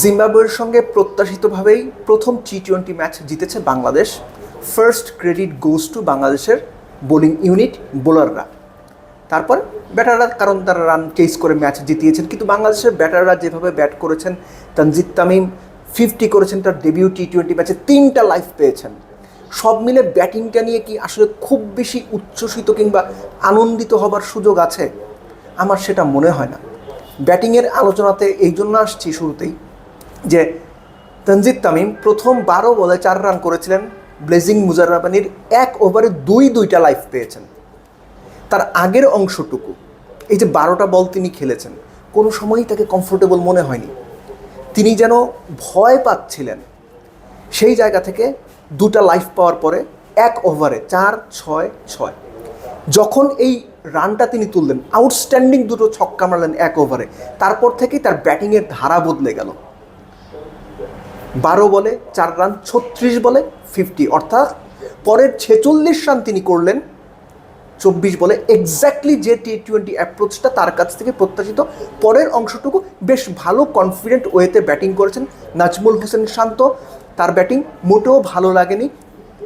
জিম্বাবুয়ের সঙ্গে প্রত্যাশিতভাবেই প্রথম টি টোয়েন্টি ম্যাচ জিতেছে Bangladesh. First credit goes to বাংলাদেশের বোলিং ইউনিট বোলাররা তারপর ব্যাটাররা, কারণ তারা রান চেস করে ম্যাচ জিতিয়েছেন। কিন্তু বাংলাদেশের ব্যাটাররা যেভাবে ব্যাট করেছেন, তানজিদ তামিম ফিফটি করেছেন, তার ডেবিউ টি টোয়েন্টি ম্যাচে তিনটা লাইফ পেয়েছেন। সব মিলে ব্যাটিংটা নিয়ে কি আসলে খুব বেশি উচ্ছ্বসিত কিংবা আনন্দিত হবার সুযোগ আছে? আমার সেটা মনে হয় না। ব্যাটিংয়ের আলোচনাতে এই জন্য আসছি শুরুতেই। যে তনজিদ তামিম প্রথম বারো বলে চার রান করেছিলেন। ব্লেজিং মুজাররাবানির এক ওভারে দুই দুইটা লাইফ পেয়েছেন। তার আগের অংশটুকু, এই যে বারোটা বল তিনি খেলেছেন, কোনো সময়ই তাকে কমফোর্টেবল মনে হয়নি। তিনি যেন ভয় পাচ্ছিলেন, সেই জায়গা থেকে দুটা লাইফ পাওয়ার পরে এক ওভারে চার, ছয় ছয়। যখন এই রানটা তিনি তুললেন আউটস্ট্যান্ডিং দুটো ছক্কা মারলেন এক ওভারে, তারপর থেকেই তার ব্যাটিংয়ের ধারা বদলে গেল। বারো বলে, চার রান ছত্রিশ বলে ফিফটি অর্থাৎ পরের ছেচল্লিশ রান তিনি করলেন, চব্বিশ বলে। এক্স্যাক্টলি যে টি টোয়েন্টি অ্যাপ্রোচটা তার কাছ থেকে প্রত্যাশিত। পরের অংশটুকু বেশ ভালো কনফিডেন্ট ওয়েতে ব্যাটিং করেছেন নাজমুল হোসেন শান্ত। তার ব্যাটিং মোটেও ভালো লাগেনি।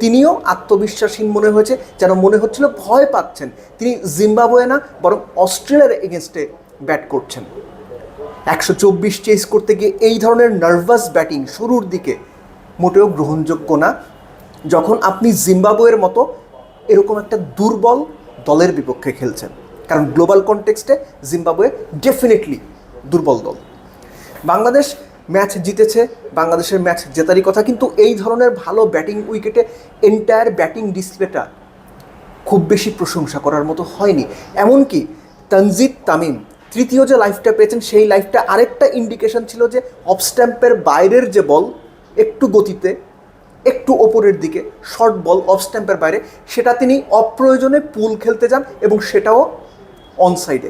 তিনিও আত্মবিশ্বাসহীন মনে হয়েছে, যেন মনে হচ্ছিল ভয় পাচ্ছেন। তিনি জিম্বাবুয়ে না, বরং অস্ট্রেলিয়ার এগেনস্টে ব্যাট করছেন। একশো চব্বিশ চেস করতে গিয়ে এই ধরনের নার্ভাস ব্যাটিং শুরুর দিকে মোটেও গ্রহণযোগ্য না। যখন আপনি জিম্বাবুয়ের মতো এরকম একটা দুর্বল দলের বিপক্ষে খেলছেন, কারণ গ্লোবাল কনটেক্সটে জিম্বাবুয়ে ডেফিনেটলি দুর্বল দল। বাংলাদেশ ম্যাচ জিতেছে, বাংলাদেশের ম্যাচ জেতারই কথা, কিন্তু এই ধরনের ভালো ব্যাটিং উইকেটে এন্টায়ার ব্যাটিং ডিসপ্লেটা খুব বেশি প্রশংসা করার মতো হয়নি। এমনকি তানজিদ তামিম তৃতীয় যে লাইফটা পেয়েছেন, সেই লাইফটা আরেকটা ইন্ডিকেশন ছিল যে অফ স্ট্যাম্পের বাইরের যে বল, একটু গতিতে, একটু ওপরের দিকে শর্ট বল অফ স্ট্যাম্পের বাইরে, সেটা তিনি অপ্রয়োজনে পুল খেলতে যান এবং সেটাও অন সাইডে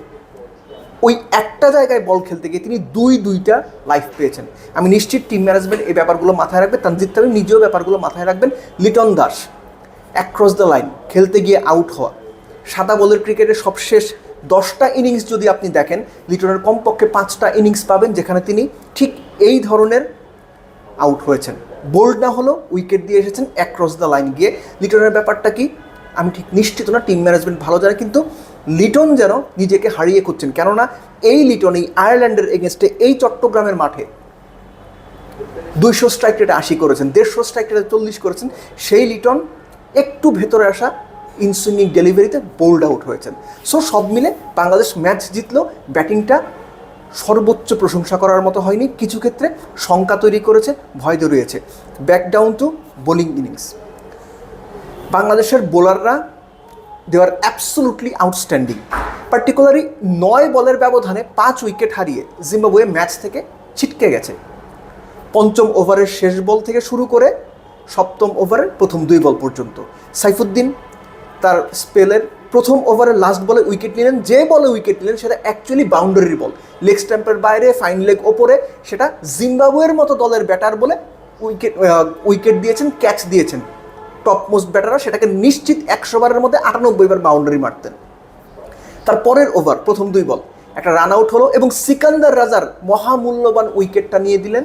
ওই একটা জায়গায় বল খেলতে গিয়ে তিনি দুই দুইটা লাইফ পেয়েছেন। আমি নিশ্চিত টিম ম্যানেজমেন্ট এই ব্যাপারগুলো মাথায় রাখবে। তানজিদ তামিম নিজেও ব্যাপারগুলো মাথায় রাখবেন। Liton Das across the line খেলতে গিয়ে আউট হওয়া। সাদা বলের ক্রিকেটের সবশেষ দশটা ইনিংস যদি আপনি দেখেন, লিটনের কমপক্ষে পাঁচটা ইনিংস পাবেন যেখানে তিনি ঠিক এই ধরনের আউট হয়েছেন। বোল্ড না হলেও উইকেট দিয়ে এসেছেন অ্যাক্রস দ্য লাইন গিয়ে। লিটনের ব্যাপারটা কি? আমি ঠিক নিশ্চিত না টিম ম্যানেজমেন্ট ভালো জানে, কিন্তু লিটন যেন নিজেকে হারিয়ে খুঁজছেন। কেননা এই লিটন এই আয়ারল্যান্ডের এগেনস্টে এই চট্টগ্রামের মাঠে দুইশো স্ট্রাইক রেটে আশি করেছেন, দেড়শো স্ট্রাইক রেটে চল্লিশ করেছেন। সেই লিটন একটু ভেতরে আসা ইনসুইনিং ডেলিভারিতে বোল্ড আউট হয়েছেন। সো সব মিলে বাংলাদেশ ম্যাচ জিতলেও ব্যাটিংটা সর্বোচ্চ প্রশংসা করার মতো হয়নি, কিছু ক্ষেত্রে শঙ্কা তৈরি করেছে, ভয় রয়েছে back down to bowling innings বাংলাদেশের বোলাররা they are absolutely outstanding particularly নয় বলের ব্যবধানে পাঁচ উইকেট হারিয়ে জিম্বাবুয়ে ম্যাচ থেকে ছিটকে গেছে। পঞ্চম ওভারের শেষ বল থেকে শুরু করে সপ্তম ওভারের প্রথম দুই বল পর্যন্ত। সাইফুদ্দিন তার স্পেলের প্রথম ওভারের লাস্ট বলে উইকেট নিলেন। যে বলে উইকেট নিলেন, সেটা অ্যাকচুয়ালি বাউন্ডারির বল লেগ স্ট্যাম্পের বাইরে ফাইন লেগ ওপরে, সেটা জিম্বাবুয়ের মতো দলের ব্যাটার বলে উইকেট উইকেট দিয়েছেন ক্যাচ দিয়েছেন। টপ মোস্ট ব্যাটাররা সেটাকে নিশ্চিত একশো বারের মধ্যে আটানব্বই বার বাউন্ডারি মারতেন। তার পরের ওভার প্রথম দুই বল একটা রান আউট হলো এবং সিকান্দার রাজার মহামূল্যবান উইকেটটা নিয়ে দিলেন।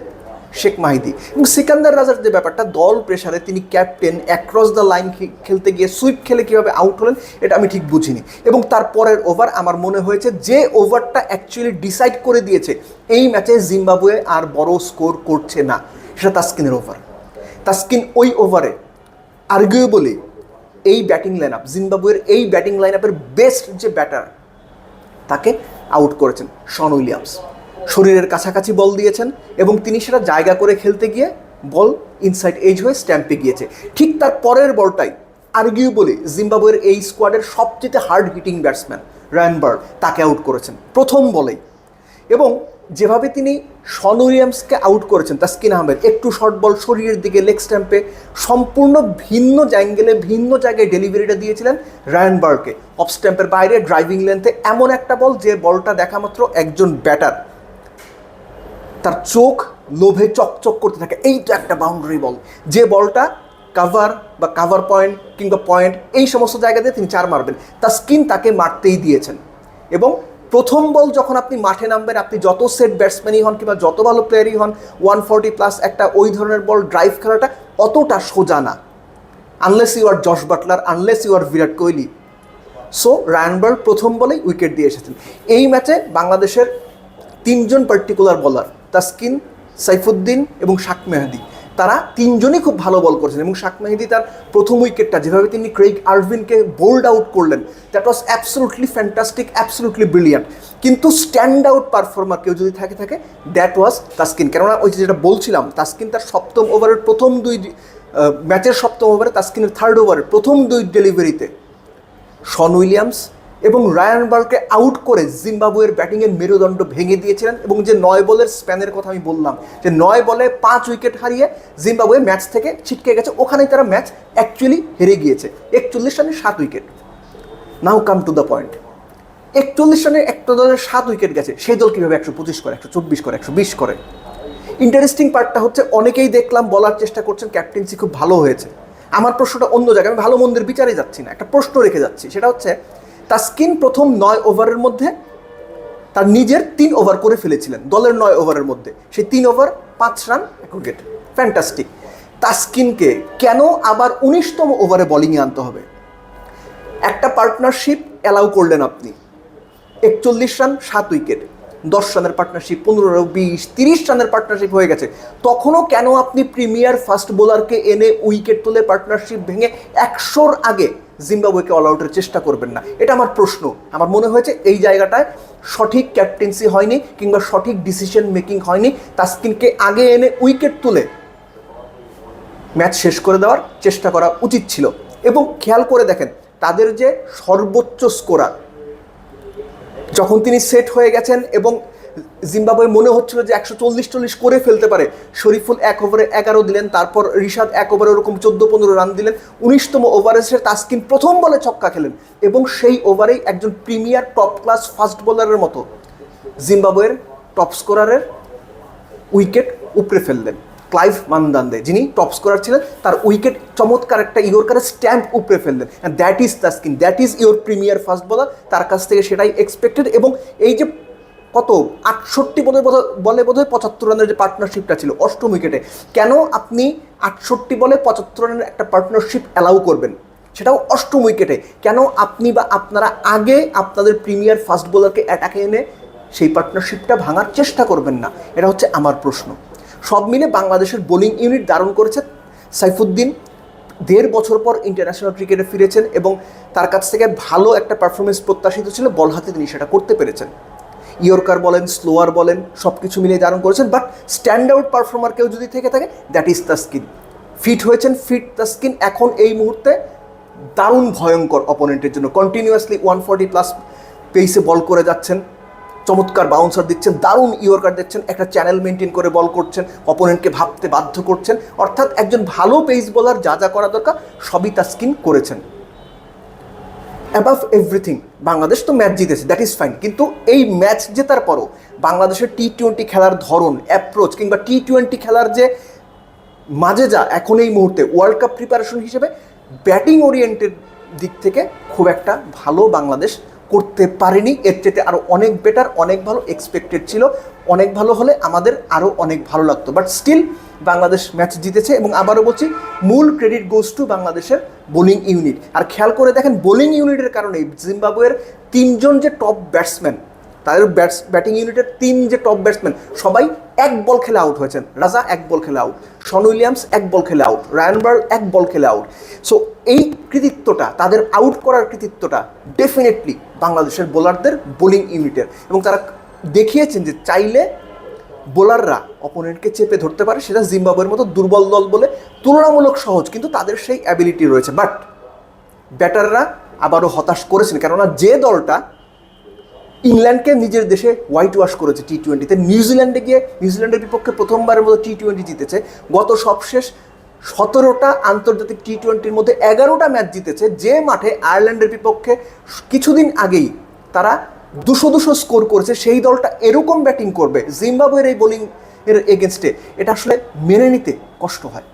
শেখ মাহিদি। এবং সিকান্দার রাজার যে ব্যাপারটা, দল প্রেসারে তিনি ক্যাপ্টেন অ্যাক্রস দ্য লাইন খেলতে গিয়ে সুইপ খেলে কীভাবে আউট হলেন, এটা আমি ঠিক বুঝিনি। এবং তার পরের ওভার আমার মনে হয়েছে যে ওভারটা অ্যাকচুয়ালি ডিসাইড করে দিয়েছে, এই ম্যাচে জিম্বাবুয়ে আর বড় স্কোর করছে না। সেটা তাস্কিনের ওভার তাস্কিন ওই ওভারে আর্গুয়েবলি এই ব্যাটিং লাইন আপ জিম্বাবুয়ের এই ব্যাটিং লাইন আপের বেস্ট যে ব্যাটার তাকে আউট করেছেন, শন উইলিয়ামস। শরীরের কাছাকাছি বল দিয়েছেন এবং তিনি সেটা জায়গা করে খেলতে গিয়ে বল ইনসাইড এজ হয়ে স্ট্যাম্পে গিয়েছে। ঠিক তার পরের বলটাই আর্গুয়েবলি জিম্বাবুয়ের এই স্কোয়াডের সবচেয়ে হার্ড হিটিং ব্যাটসম্যান রায়নবার্ড তাকে আউট করেছেন। প্রথম বলেই। এবং যেভাবে তিনি শন উইলিয়ামসকে আউট করেছেন, তাস্কিন আহমেদ, একটু শর্ট বল শরীরের দিকে লেগ স্ট্যাম্পে সম্পূর্ণ ভিন্ন অ্যাঙ্গেলে ভিন্ন জায়গায় ডেলিভারিটা দিয়েছিলেন রায়ন বার্কে অফ স্ট্যাম্পের বাইরে ড্রাইভিং লেন্থে এমন একটা বল যে বলটা দেখা মাত্র একজন ব্যাটার তার চোখ লোভে চকচক করতে থাকে। এইটা একটা বাউন্ডারি বল। যে বলটা কাভার বা কাভার পয়েন্ট কিংবা পয়েন্ট এই সমস্ত জায়গাতে তিনি চার মারবেন। তার স্কিন তাকে মারতেই দিয়েছেন। এবং প্রথম বল যখন আপনি মাঠে নামবেন, আপনি যত সেট ব্যাটসম্যানই হন কিংবা যত ভালো প্লেয়ারই হন ওয়ান ফর্টি প্লাস একটা ওই ধরনের বল ড্রাইভ খেলাটা অতটা সোজা না। Unless you are Jos Buttler unless you are Virat Kohli. So রায়ানবার্গ প্রথম বলেই উইকেট দিয়ে এসেছেন। এই ম্যাচে বাংলাদেশের তিনজন পার্টিকুলার বলার তাসকিন, সাইফুদ্দিন এবং শাক মেহাদি। তারা তিনজনই খুব ভালো বল করেছেন এবং শাক মেহেদি তার প্রথম উইকেটটা, যেভাবে তিনি ক্রেইগ আরভিনকে বোল্ড আউট করলেন that was absolutely fantastic absolutely brilliant কিন্তু স্ট্যান্ড আউট পারফর্মার কেউ যদি থাকে থাকে দ্যাট ওয়াজ তাস্কিন। কেননা ওই যেটা বলছিলাম, তাস্কিন তার সপ্তম ওভারের প্রথম দুই ম্যাচের সপ্তম ওভারে তাস্কিনের থার্ড ওভারের প্রথম দুই ডেলিভারিতে শন উইলিয়ামস এবং রায়ানবার্গকে আউট করে জিম্বাবুয়ের ব্যাটিংয়ের মেরুদণ্ড ভেঙে দিয়েছিলেন এবং যে নয় বলের স্প্যানের কথা আমি বললাম, যে নয় বলে পাঁচ উইকেট হারিয়ে জিম্বাবুয়ে ম্যাচ থেকে ছিটকে গেছে। ওখানেই তারা ম্যাচ অ্যাকচুয়ালি হেরে গিয়েছে। একচল্লিশ রানে সাত wicket. Now come to the point একচল্লিশ রানে একটা দলের সাত উইকেট গেছে। সেই দল কীভাবে একশো পঁচিশ করে, একশো চব্বিশ করে, একশো বিশ করে? ইন্টারেস্টিং পার্টটা হচ্ছে, অনেকেই দেখলাম বলার চেষ্টা করছেন ক্যাপ্টেন্সি খুব ভালো হয়েছে। আমার প্রশ্নটা অন্য জায়গায়, আমি ভালো মন্দের বিচারে যাচ্ছি না। একটা প্রশ্ন রেখে যাচ্ছি। সেটা হচ্ছে তাস্কিন প্রথম নয় ওভারের মধ্যে, তার নিজের তিন ওভার করে ফেলেছিলেন, দলের নয় ওভারের মধ্যে। সেই তিন ওভার, পাঁচ রান, এক উইকেট। ফ্যান্টাস্টিক তাস্কিনকে কেন আবার উনিশতম ওভারে বোলিংয়ে আনতে হবে? একটা পার্টনারশিপ অ্যালাউ করলেন আপনি। একচল্লিশ রান, সাত উইকেট। দশ রানের পার্টনারশিপ পনেরো, বিশ, তিরিশ রানের পার্টনারশিপ হয়ে গেছে। তখনও কেন আপনি প্রিমিয়ার ফাস্ট বোলারকে এনে উইকেট তুলে পার্টনারশিপ ভেঙে একশোর আগে জিম্বাবুয়েকে অল আউটের চেষ্টা করবেন না। এটা আমার প্রশ্ন। আমার মনে হয়েছে এই জায়গাটায় সঠিক ক্যাপ্টেন্সি হয়নি কিংবা সঠিক ডিসিশন মেকিং হয়নি। তাস্কিনকে আগে এনে উইকেট তুলে ম্যাচ শেষ করে দেওয়ার চেষ্টা করা উচিত ছিল। এবং খেয়াল করে দেখেন, তাদের যে সর্বোচ্চ স্কোরার যখন তিনি সেট হয়ে গেছেন এবং জিম্বাবুয়ে মনে হচ্ছিল যে একশো চল্লিশ চল্লিশ করে ফেলতে পারে। শরীফুল এক ওভারে এগারো দিলেন, তারপর রিশাদ এক ওভারে ওরকম চোদ্দ পনেরো রান দিলেন। উনিশতম ওভারে এসে তাস্কিন প্রথম বলে ছক্কা খেলেন এবং সেই ওভারেই একজন প্রিমিয়ার টপ ক্লাস ফাস্ট বোলারের মতো জিম্বাবুয়ের টপ স্কোরারের উইকেট উপড়ে ফেললেন। ক্লাইভ মান্দান্দে, যিনি টপ স্কোরার ছিলেন, তার উইকেট চমৎকার একটা ইয়র্কারের স্ট্যাম্প উপরে ফেললেন। That is Taskin that is your premier fast bowler, তার কাছ থেকে সেটাই এক্সপেক্টেড এবং এই যে কত? আটষট্টি বলে বলে বোধহয় পঁচাত্তর রানের যে পার্টনারশিপটা ছিল অষ্টম উইকেটে কেন আপনি আটষট্টি বলে পঁচাত্তর রানের একটা পার্টনারশিপ অ্যালাউ করবেন? সেটাও অষ্টম উইকেটে কেন আপনি বা আপনারা আগে আপনাদের প্রিমিয়ার ফাস্ট বোলারকে অ্যাটাকে এনে সেই পার্টনারশিপটা ভাঙার চেষ্টা করবেন না? এটা হচ্ছে আমার প্রশ্ন। সব মিলে বাংলাদেশের বোলিং ইউনিট দারুণ করেছে সাইফুদ্দিন। দেড় বছর পর ইন্টারন্যাশনাল ক্রিকেটে ফিরেছেন এবং তার কাছ থেকে ভালো একটা পারফরমেন্স প্রত্যাশিত ছিল বল হাতে তিনি সেটা করতে পেরেছেন। ইয়র্কার বলেন, স্লোয়ার বলেন সব কিছু মিলিয়ে দারুণ করেছেন। বাট স্ট্যান্ড আউট পারফর্মার কেউ যদি থেকে থাকে দ্যাট ইজ তাস্কিন ফিট হয়েছেন ফিট তাস্কিন এখন এই মুহূর্তে দারুণ ভয়ঙ্কর অপোনেন্টের জন্য কন্টিনিউয়াসলি ওয়ান ফর্টি প্লাস পেসে বল করে যাচ্ছেন। চমৎকার বাউন্সার দিচ্ছেন, দারুণ ইয়র্কার দিচ্ছেন একটা চ্যানেল মেনটেন করে বল করছেন অপোনেন্টকে ভাবতে বাধ্য করছেন। অর্থাৎ একজন ভালো পেস বোলার যা যা করা দরকার, সবই তাস্কিন করেছেন। অ্যাবাভ এভরিথিং বাংলাদেশ তো ম্যাচ জিতেছে দ্যাট ইজ ফাইন কিন্তু এই ম্যাচ জেতার পরও বাংলাদেশের টি টোয়েন্টি খেলার ধরন অ্যাপ্রোচ কিংবা টি টোয়েন্টি খেলার যে মাঝে যা এখন এই মুহূর্তে ওয়ার্ল্ড কাপ প্রিপারেশন হিসেবে ব্যাটিং ওরিয়েন্টেড দিক থেকে খুব একটা ভালো বাংলাদেশ করতে পারেনি। এর চেয়ে আরও অনেক বেটার অনেক ভালো এক্সপেক্টেড ছিল। অনেক ভালো হলে আমাদের আরও অনেক ভালো লাগতো। বাট স্টিল বাংলাদেশ ম্যাচ জিতেছে এবং আবারও বলছি, মূল ক্রেডিট গোস টু বাংলাদেশের বোলিং ইউনিট আর খেয়াল করে দেখেন বোলিং ইউনিটের কারণে জিম্বাবুয়ের তিনজন যে টপ ব্যাটসম্যান তাদের ব্যাটস, ব্যাটিং ইউনিটের তিন যে টপ ব্যাটসম্যান সবাই এক বল খেলে আউট হয়েছেন। রাজা এক বল খেলে আউট শন উইলিয়ামস এক বল খেলে আউট রায়ানবার্গ এক বল খেলে আউট সো এই কৃতিত্বটা, তাদের আউট করার কৃতিত্বটা ডেফিনেটলি বাংলাদেশের বোলারদের বোলিং ইউনিটের এবং তারা দেখিয়েছেন যে চাইলে বোলাররা অপোনেন্টকে চেপে ধরতে পারে, সেটা জিম্বাবুয়ের মতো দুর্বল দল বলে তুলনামূলক সহজ, কিন্তু তাদের সেই অ্যাবিলিটি রয়েছে। বাট ব্যাটাররা আবারও হতাশ করেছেন, কেননা যে দলটা ইংল্যান্ডকে নিজের দেশে হোয়াইট ওয়াশ করেছে টি টোয়েন্টিতে নিউজিল্যান্ডে গিয়ে, নিউজিল্যান্ডের বিপক্ষে প্রথমবারের মতো টি টোয়েন্টি জিতেছে। গত সবশেষ সতেরোটা আন্তর্জাতিক টি টোয়েন্টির মধ্যে এগারোটা ম্যাচ জিতেছে। যে মাঠে আয়ারল্যান্ডের বিপক্ষে কিছুদিন আগেই তারা দুশো দুশো স্কোর করেছে, সেই দলটা এরকম ব্যাটিং করবে। জিম্বাবুয়ের এই বোলিং এর এগেনস্টে এটা আসলে মেনে নিতে কষ্ট হয়।